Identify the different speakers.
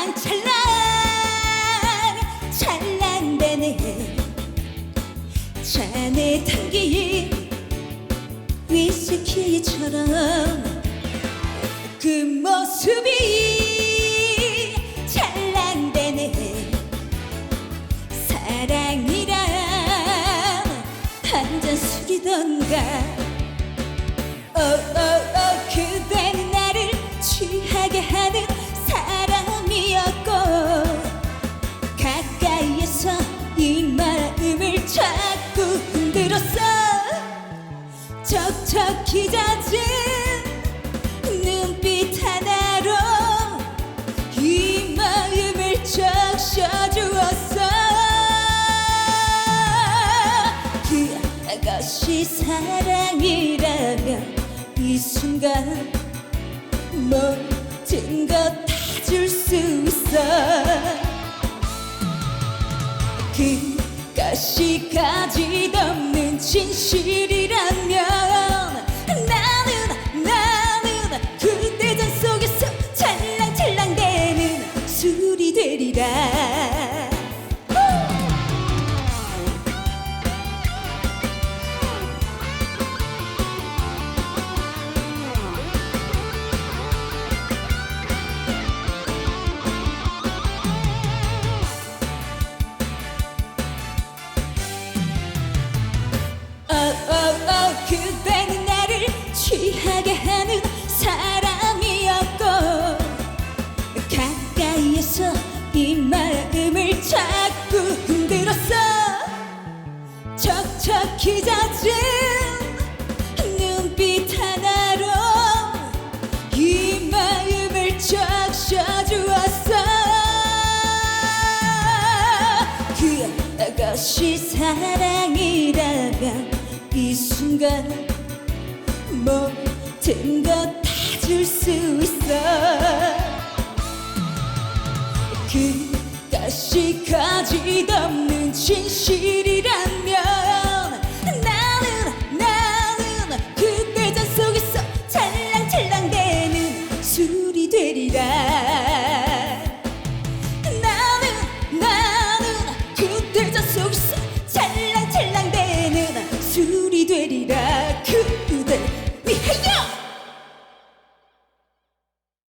Speaker 1: 찰랑찰랑 찰랑대네. 잔에 타기 위스키처럼 그 모습이 찰랑대네. 사랑이란 한잔 숙이던가. oh, oh. 척척히 잦은 눈빛 하나로 이 마음을 적셔주었어. 그것이 사랑이라면 이 순간 모든 것 다 줄 수 있어. 그것이 가짓없는 진실이 그대는 나를 취하게 하는 사람이었고 가까이에서 이 마음을 자꾸 흔들었어 척척히 잦은 눈빛 하나로 이 마음을 적셔주었어 그것이 이 순간 모든 것 다 줄 수 있어. 그것이 가짓없는 진실이 geriden